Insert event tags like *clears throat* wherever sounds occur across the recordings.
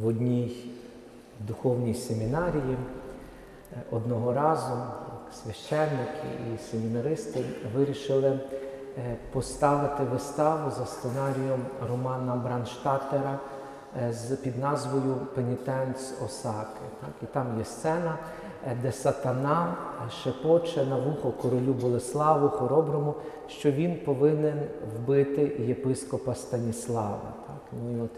в одній духовній семінарії е, одного разу священники і семінаристи вирішили е, поставити виставу за сценарієм Романа Бранштаттера е, з під назвою Пенітенц Осаки. І там є сцена, де сатана шепоче на вухо королю Болеславу Хороброму, що він повинен вбити єпископа Станіслава. Так? Ну, і от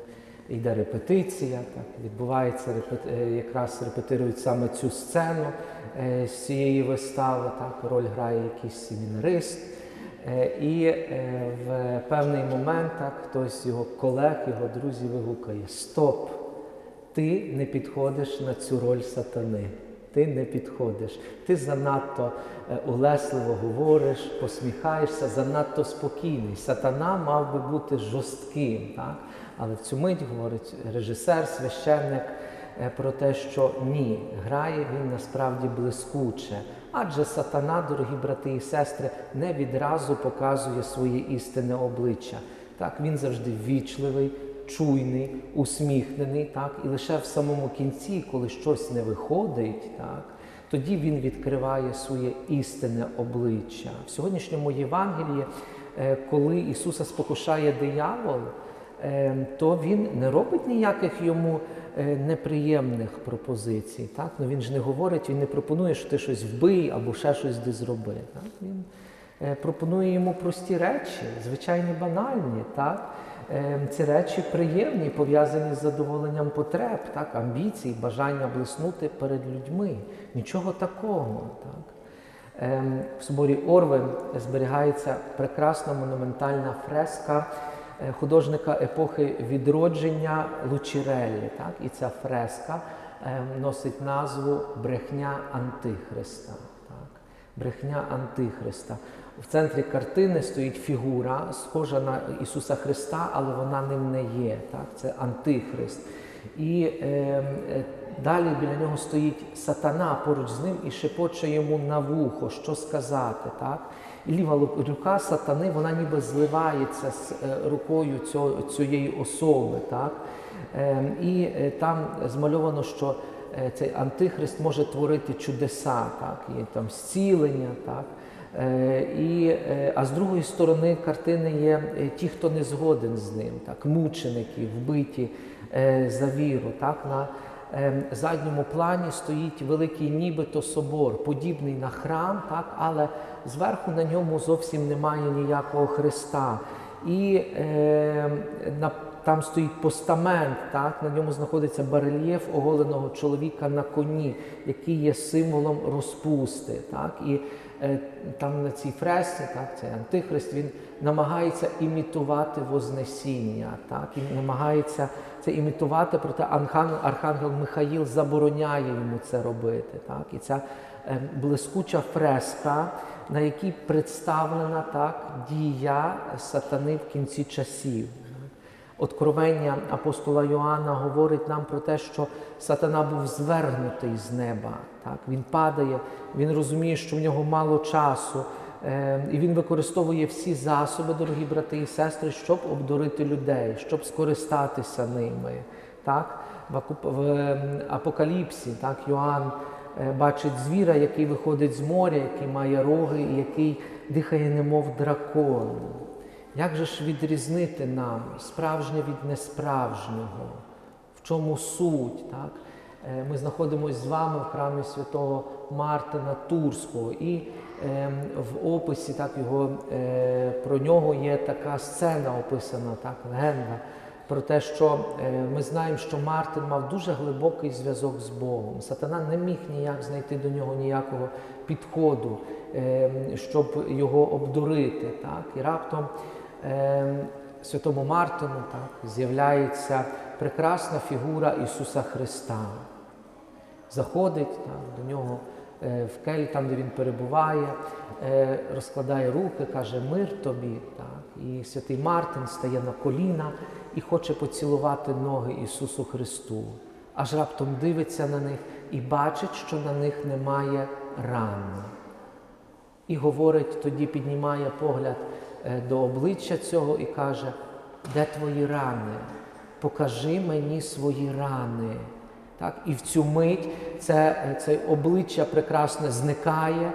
йде репетиція, так, відбувається репет- е, якраз репетирують саме цю сцену е, з цієї вистави. Так, роль грає якийсь семінарист. Е, І в певний момент так, хтось з його колег, його друзів вигукає: Стоп! Ти не підходиш на цю роль сатани. Ти не підходиш. Ти занадто улесливо говориш, посміхаєшся, занадто спокійний. Сатана мав би бути жорстким. Так? Але в цю мить говорить режисер, священник е, про те, що ні, грає він насправді блискуче. Адже сатана, дорогі брати і сестри, не відразу показує своє істинне обличчя. Так, він завжди ввічливий, чуйний, усміхнений, так, і лише в самому кінці, коли щось не виходить, так, тоді він відкриває своє істинне обличчя. В сьогоднішньому Євангелії, е, коли Ісуса спокушає диявол, то він не робить ніяких йому е, неприємних пропозицій. Так? Ну, він ж не говорить, він не пропонує, що ти щось вбий або ще щось де зроби. Так? Він е, пропонує йому прості речі, звичайні банальні. Так? Е, Ці речі приємні, пов'язані з задоволенням потреб, так? амбіцій, бажання блиснути перед людьми. Нічого такого. Так? Ем, В соборі Орвен зберігається прекрасна монументальна фреска художника епохи відродження Лучіреллі. Так? І ця фреска ем, носить назву Брехня Антихриста. Так? Брехня Антихриста. В центрі картини стоїть фігура, схожа на Ісуса Христа, але вона ним не є. Так? Це Антихрист. І е, е, далі біля нього стоїть сатана поруч з ним і шепоче йому на вухо, що сказати. Так? І ліва рука сатани, вона ніби зливається з е, рукою цієї особи. Так? Е, і е, там змальовано, що е, цей антихрист може творити чудеса, так? і там зцілення. Так? І, а з другої сторони картини є ті, хто не згоден з ним, так, мученики, вбиті за віру. Так, на задньому плані стоїть великий нібито собор, подібний на храм, так, але зверху на ньому зовсім немає ніякого Христа. І е, на там стоїть постамент, так, на ньому знаходиться барельєф оголеного чоловіка на коні, який є символом розпусти. Так, і там на цій фресці, так, цей антихрист, він намагається імітувати Вознесіння, так, і намагається це імітувати, проте архангел, Михаїл забороняє йому це робити. Так, і ця е, блискуча фреска, на якій представлена так, дія сатани в кінці часів. Откровення апостола Йоанна говорить нам про те, що сатана був звергнутий з неба. Так? Він падає, він розуміє, що в нього мало часу, е, і він використовує всі засоби, дорогі брати і сестри, щоб обдурити людей, щоб скористатися ними. Так? В, е, Апокаліпсі так, Йоанн е, бачить звіра, який виходить з моря, який має роги і який дихає, немов дракон. Як же ж відрізнити нам справжнє від несправжнього? В чому суть? Так? Е, Ми знаходимося з вами в храмі святого Мартина Турського, і е, в описі так, його, е, про нього є така сцена описана, так, легенда, про те, що е, ми знаємо, що Мартин мав дуже глибокий зв'язок з Богом. Сатана не міг ніяк знайти до нього ніякого підходу, е, щоб його обдурити. Так? І раптом святому Мартину так, з'являється прекрасна фігура Ісуса Христа. Заходить так, до нього е, в кель, там, де він перебуває, е, розкладає руки, каже мир тобі. Так. І святий Мартин стає на коліна і хоче поцілувати ноги Ісусу Христу. Аж раптом дивиться на них і бачить, що на них немає ран. І говорить, тоді піднімає погляд до обличчя цього і каже, де твої рани? покажи мені свої рани. Так? І в цю мить це, це обличчя прекрасне зникає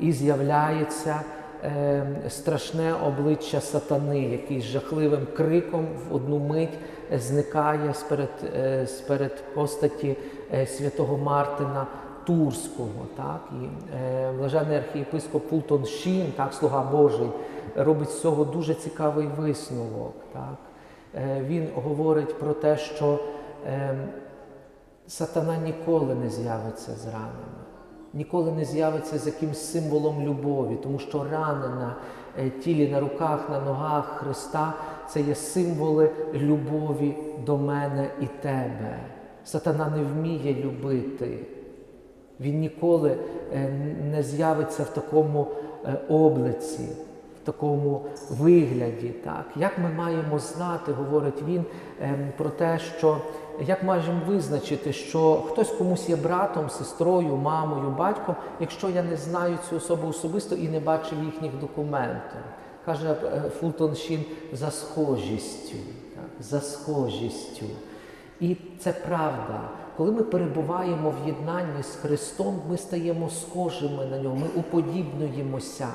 і з'являється е, страшне обличчя сатани, який з жахливим криком в одну мить зникає сперед, е, сперед постаті е, святого Мартина Турського. Так? І е, блажений архієпископ Фултон Шін, так, слуга Божий, робить з цього дуже цікавий висновок. Так? Е, він говорить про те, що е, сатана ніколи не з'явиться з ранами, ніколи не з'явиться з якимсь символом любові, тому що рани на е, тілі, на руках, на ногах Христа це є символи любові до мене і тебе. Сатана не вміє любити. Він ніколи е, не з'явиться в такому е, облиці, в такому вигляді. Так? Як ми маємо знати, говорить він, ем, про те, що як можемо визначити, що хтось комусь є братом, сестрою, мамою, батьком, якщо я не знаю цю особу особисто і не бачив їхніх документів. Каже е, Фултон Шін за схожістю, так? за схожістю. І це правда. Коли ми перебуваємо в єднанні з Христом, ми стаємо схожими на нього, ми уподібнюємося,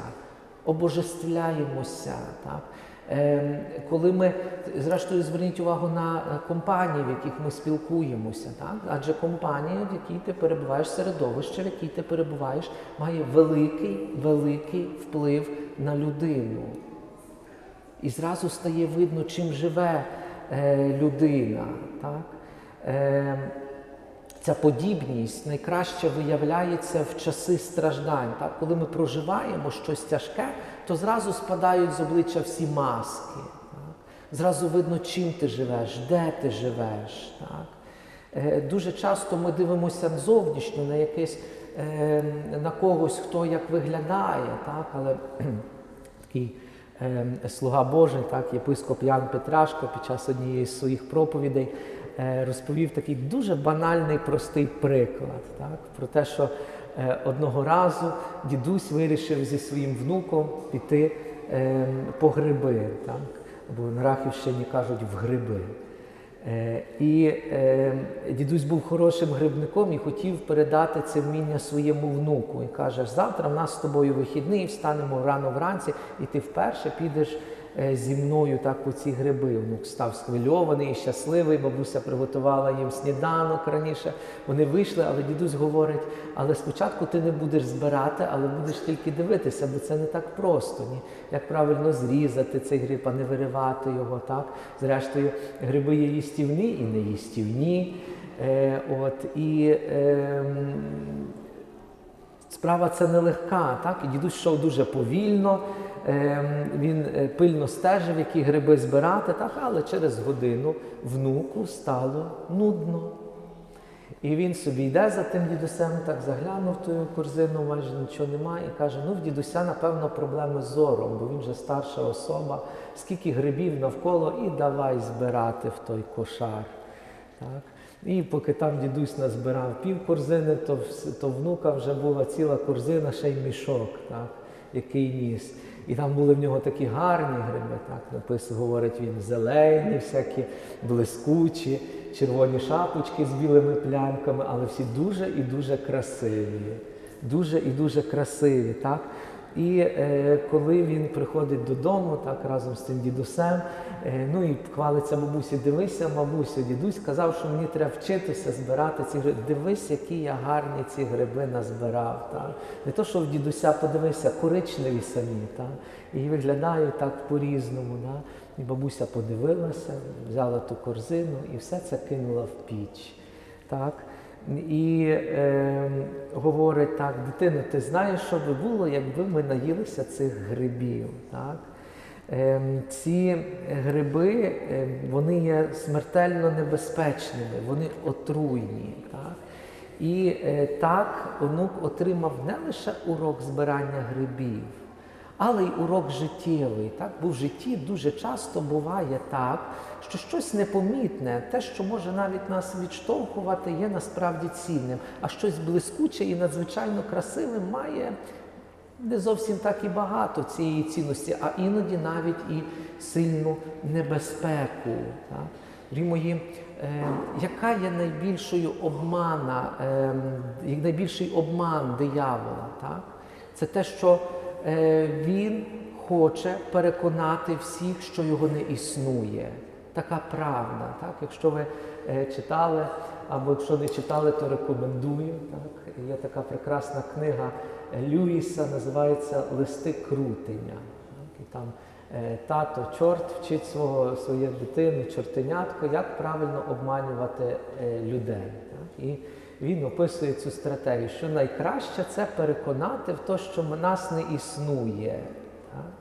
обожествляємося. Так? Ем, коли ми, зрештою, зверніть увагу на компанії, в яких ми спілкуємося, так? адже компанія, в якій ти перебуваєш, середовище, в якій ти перебуваєш, має великий, великий вплив на людину. І зразу стає видно, чим живе е, людина. Так? Е, Ця подібність найкраще виявляється в часи страждань. Так? Коли ми проживаємо щось тяжке, то зразу спадають з обличчя всі маски. Так? Зразу видно, чим ти живеш, де ти живеш. Так? Е, Дуже часто ми дивимося зовнішньо на якесь е, на когось, хто як виглядає, так? але *clears throat* такий е, слуга Божий, так, єпископ Ян Петрашко під час однієї з своїх проповідей розповів такий дуже банальний, простий приклад так, про те, що е, одного разу дідусь вирішив зі своїм внуком піти е, по гриби, так, або на Рахівщині кажуть в гриби. Е, І е, дідусь був хорошим грибником і хотів передати це вміння своєму внуку. І каже: завтра в нас з тобою вихідний, встанемо рано вранці, і ти вперше підеш е, зі мною так по ці гриби. Внук став схвильований і щасливий. Бабуся приготувала їм сніданок раніше. Вони вийшли, але дідусь говорить: але спочатку ти не будеш збирати, але будеш тільки дивитися, бо це не так просто. Ні? Як правильно зрізати цей гриб, а не виривати його. так? Зрештою, гриби є їстівні і не їстівні. Е, от, і, е, Справа це нелегка, так? І дідусь йшов дуже повільно, він е, пильно стежив, які гриби збирати, так? але через годину внуку стало нудно. І він собі йде за тим дідусем, так заглянув в ту корзину, майже нічого немає, і каже: ну в дідуся, напевно, проблеми з зором, бо він вже старша особа, скільки грибів навколо, і давай збирати в той кошар. Так? І поки там дідусь назбирав пів корзини, то, то внука вже була ціла корзина, ще й мішок, так, який ніс. І там були в нього такі гарні гриби, так написано, говорить він, зелені, всякі блискучі, червоні шапочки з білими плямками, але всі дуже і дуже красиві. Дуже і дуже красиві. так. І е, коли він приходить додому, так разом з тим дідусем, е, ну і хвалиться бабусі, дивися, бабусю, дідусь сказав, що мені треба вчитися збирати ці гриби. Дивись, які я гарні ці гриби назбирав. Так? Не то, що в дідуся подивися, коричневі самі, так? і виглядають так по-різному. Да? І бабуся подивилася, взяла ту корзину і все це кинула в піч. Так? І е, говорить так, дитино, ти знаєш, що би було, якби ми наїлися цих грибів. Так? Е, ці гриби е, вони є смертельно небезпечними, вони отруйні. Так? І е, так онук отримав не лише урок збирання грибів, але й урок життєвий. Так? Бо в житті дуже часто буває так, що щось непомітне, те, що може навіть нас відштовхувати, є насправді цінним, а щось блискуче і надзвичайно красиве має не зовсім так і багато цієї цінності, а іноді навіть і сильну небезпеку. Так? Е, яка є найбільшою обмана, е, найбільший обман диявола? Так? Це те, що він хоче переконати всіх, що його не існує. Така правда. Так? Якщо ви е, читали, або якщо не читали, то рекомендую. Так? Є така прекрасна книга Люїса, називається Листи крутення. Так? І там е, тато чорт вчить свого, свою дитину, чортенятко, як правильно обманювати е, людей. І він описує цю стратегію, що найкраще це переконати в те, що нас не існує. Так?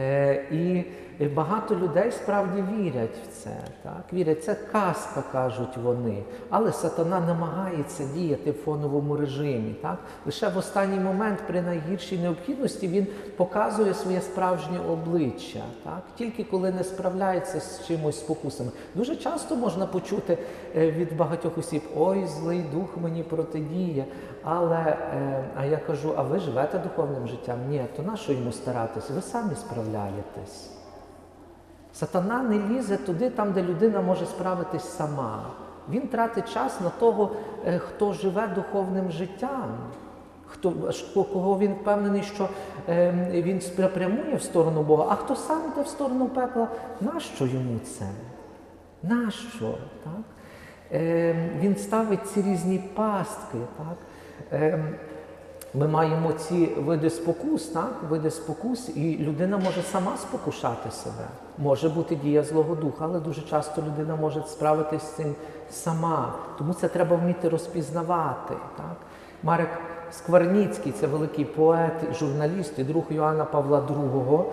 Е, і багато людей справді вірять в це. Так? Вірять, це казка, кажуть вони. Але сатана намагається діяти в фоновому режимі. Так? Лише в останній момент, при найгіршій необхідності, він показує своє справжнє обличчя. Так? Тільки коли не справляється з чимось спокусами. Дуже часто можна почути е, від багатьох осіб: ой, злий дух мені протидіє. Але е, а я кажу, а ви живете духовним життям? Ні, то на що йому старатися? Ви самі справляєтесь. Сатана не лізе туди, там, де людина може справитись сама. Він тратить час на того, е, хто живе духовним життям, хто, кого він впевнений, що е, він спрямує в сторону Бога, а хто сам йде в сторону пекла, нащо йому це? Нащо? Так? Е, він ставить ці різні пастки. Так? Е, ми маємо ці види спокус, так? види спокус, і людина може сама спокушати себе. Може бути дія Злого Духа, але дуже часто людина може справитися з цим сама. Тому це треба вміти розпізнавати. Так? Марек Скварніцький, це великий поет, журналіст і друг Йоанна Павла II.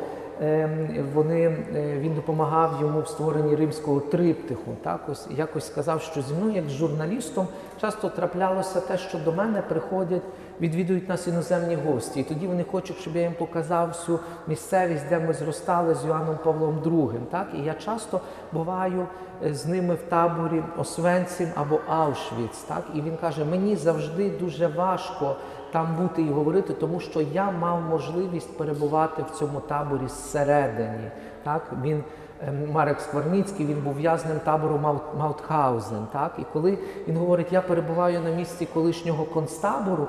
Вони, е, він допомагав йому в створенні римського триптиху. Так, ось якось сказав, що зі мною, як з журналістом, часто траплялося те, що до мене приходять, відвідують нас іноземні гості. І тоді вони хочуть, щоб я їм показав всю місцевість, де ми зростали з Йоанном Павлом II. Так? І я часто буваю е, з ними в таборі Освенцим або Аушвіц. Так? І він каже: мені завжди дуже важко там бути і говорити, тому що я мав можливість перебувати в цьому таборі зсередині. Так? Він, ем, Марек Скворницький, він був в'язнем табору Маут- Маутхаузен. Так? І коли він говорить, я перебуваю на місці колишнього концтабору,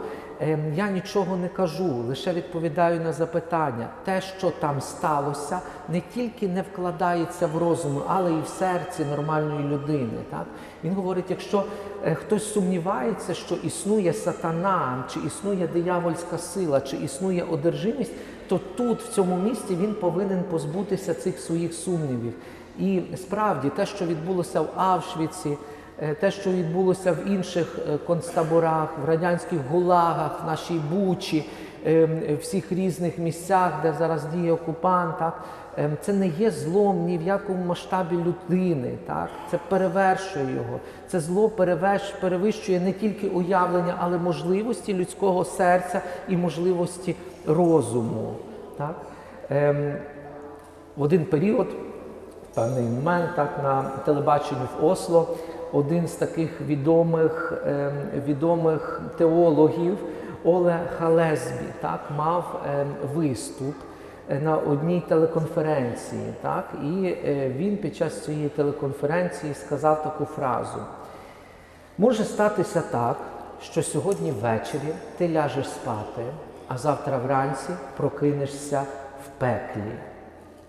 я нічого не кажу, лише відповідаю на запитання. Те, що там сталося, не тільки не вкладається в розум, але і в серці нормальної людини. Так? Він говорить, якщо е, хтось сумнівається, що існує сатана, чи існує диявольська сила, чи існує одержимість, то тут, в цьому місці, він повинен позбутися цих своїх сумнівів. І справді те, що відбулося в Авшвіці, те, що відбулося в інших е, концтаборах, в радянських гулагах, в нашій Бучі, е, в всіх різних місцях, де зараз діє окупант, так, Ем, Це не є злом ні в якому масштабі людини, так? це перевершує його. Це зло перевищує не тільки уявлення, але можливості людського серця і можливості розуму. Так? Ем, в один період, в певний момент, так, на телебаченні в Осло, один з таких відомих, ем, відомих теологів Оле Халезбі так, мав ем, виступ на одній телеконференції. Так? І е, він під час цієї телеконференції сказав таку фразу: може статися так, що сьогодні ввечері ти ляжеш спати, а завтра вранці прокинешся в пеклі.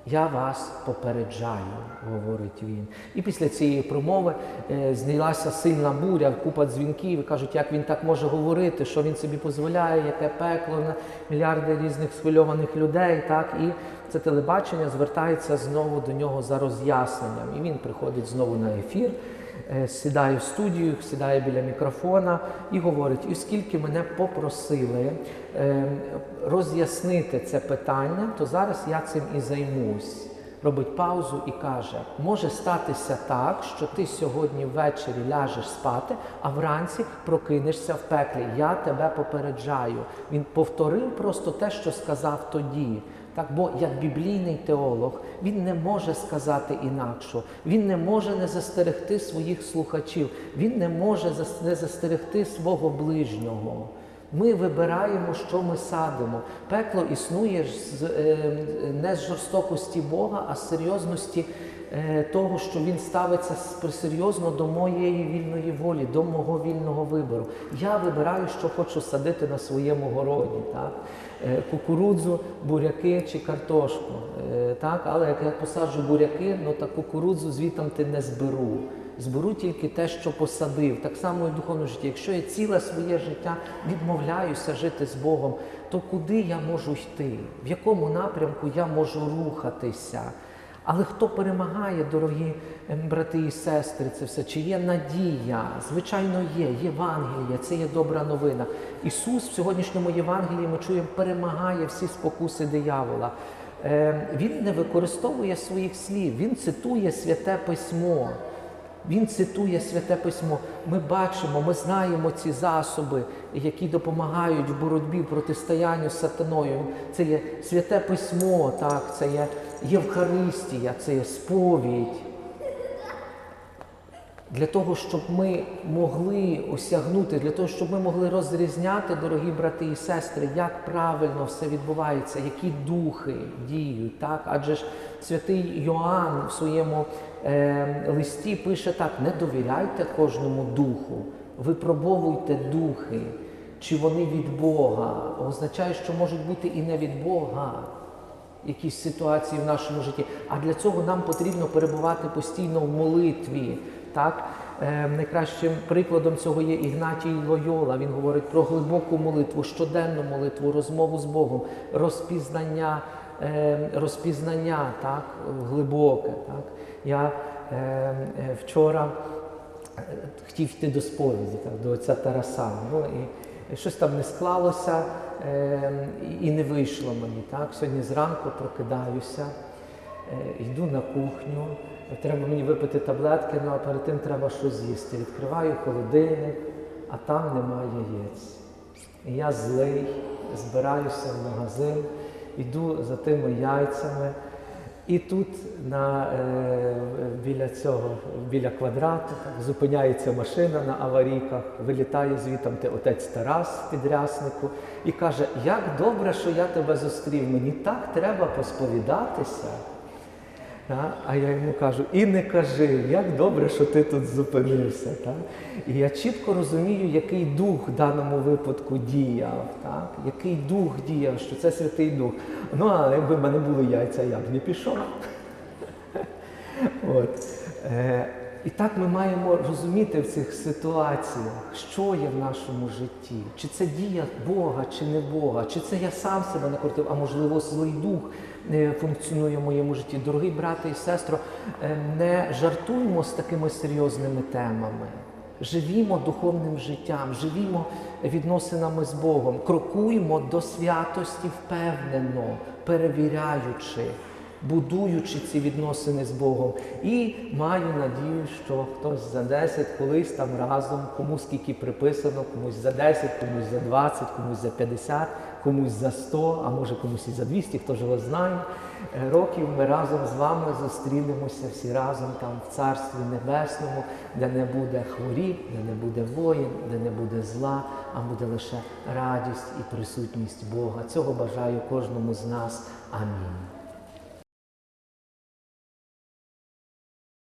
Я вас попереджаю, говорить він. І після цієї промови е, знялася сильна буря, купа дзвінків. і Кажуть, як він так може говорити, що він собі дозволяє, яке пекло на мільярди різних схвильованих людей. Так і це телебачення звертається знову до нього за роз'ясненням. І він приходить знову на ефір. Е, Сідає в студію, сідає біля мікрофона і говорить: і оскільки мене попросили е, роз'яснити це питання, то зараз я цим і займусь. Робить паузу і каже: може статися так, що ти сьогодні ввечері ляжеш спати, а вранці прокинешся в пеклі. Я тебе попереджаю. Він повторив просто те, що сказав тоді. Так, бо як біблійний теолог він не може сказати інакше, він не може не застерегти своїх слухачів, він не може не застерегти свого ближнього. Ми вибираємо, що ми садимо. Пекло існує з, е, не з жорстокості Бога, а з серйозності е, того, що Він ставиться серйозно до моєї вільної волі, до мого вільного вибору. Я вибираю, що хочу садити на своєму городі. Так? Е, Кукурудзу, буряки чи картошку. Е, Так? Але як я посаджу буряки, ну та кукурудзу звітом ти не зберу. Зберу тільки те, що посадив. Так само і в духовному житті. Якщо я ціле своє життя відмовляюся жити з Богом, то куди я можу йти? В якому напрямку я можу рухатися? Але хто перемагає, дорогі ем, брати і сестри, це все? Чи є надія? Звичайно, є. Євангелія, це є добра новина. Ісус в сьогоднішньому Євангелії ми чуємо, перемагає всі спокуси диявола. Е, Він не використовує своїх слів, він цитує святе письмо. Він цитує святе письмо. Ми бачимо, ми знаємо ці засоби, які допомагають в боротьбі протистоянню з сатаною. Це є святе письмо, так, це є Євхаристія, це є сповідь. Для того, щоб ми могли осягнути, для того, щоб ми могли розрізняти, дорогі брати і сестри, як правильно все відбувається, які духи діють. Так? Адже ж святий Йоанн в своєму листі пише так: не довіряйте кожному духу, випробовуйте духи, чи вони від Бога. Означає, що можуть бути і не від Бога якісь ситуації в нашому житті. А для цього нам потрібно перебувати постійно в молитві. Так? Е, найкращим прикладом цього є Ігнатій Лойола. Він говорить про глибоку молитву, щоденну молитву, розмову з Богом, розпізнання, розпізнання так? глибоке. Так? Я е, е, вчора е, хотів йти до сповіді, так, до отця Тараса. Ну, і щось там не склалося е, і- не вийшло мені. Так. Сьогодні зранку прокидаюся, е, йду на кухню, треба мені випити таблетки, ну а перед тим треба щось з'їсти. Відкриваю холодильник, а там немає яєць. І я злий, збираюся в магазин, йду за тими яйцями. І тут на, е, біля цього, біля квадрату, зупиняється машина на аварійках, вилітає звітом ти отець Тарас підряснику і каже, як добре, що я тебе зустрів, мені так треба посповідатися. Та? А я йому кажу, і не кажи, як добре, що ти тут зупинився. Та? І я чітко розумію, який дух в даному випадку діяв, так? який дух діяв, що це Святий Дух. Ну, а якби в мене були яйця, я б не пішов. *laughs* От. Е, і так ми маємо розуміти в цих ситуаціях, що є в нашому житті. Чи це дія Бога, чи не Бога, чи це я сам себе накрутив, а можливо злий дух функціонує в моєму житті. Дорогі брати і сестро, е, не жартуймо з такими серйозними темами. Живімо духовним життям, живімо відносинами з Богом, крокуємо до святості впевнено, перевіряючи будуючи ці відносини з Богом. І маю надію, що хтось за 10 колись там разом, кому скільки приписано, комусь за 10, комусь за 20, комусь за 50, комусь за 100, а може комусь і за 200, хто ж його знає. Е, Років ми разом з вами зустрінемося всі разом там в Царстві Небесному, де не буде хворіб, де не буде воїн, де не буде зла, а буде лише радість і присутність Бога. Цього бажаю кожному з нас. Амінь.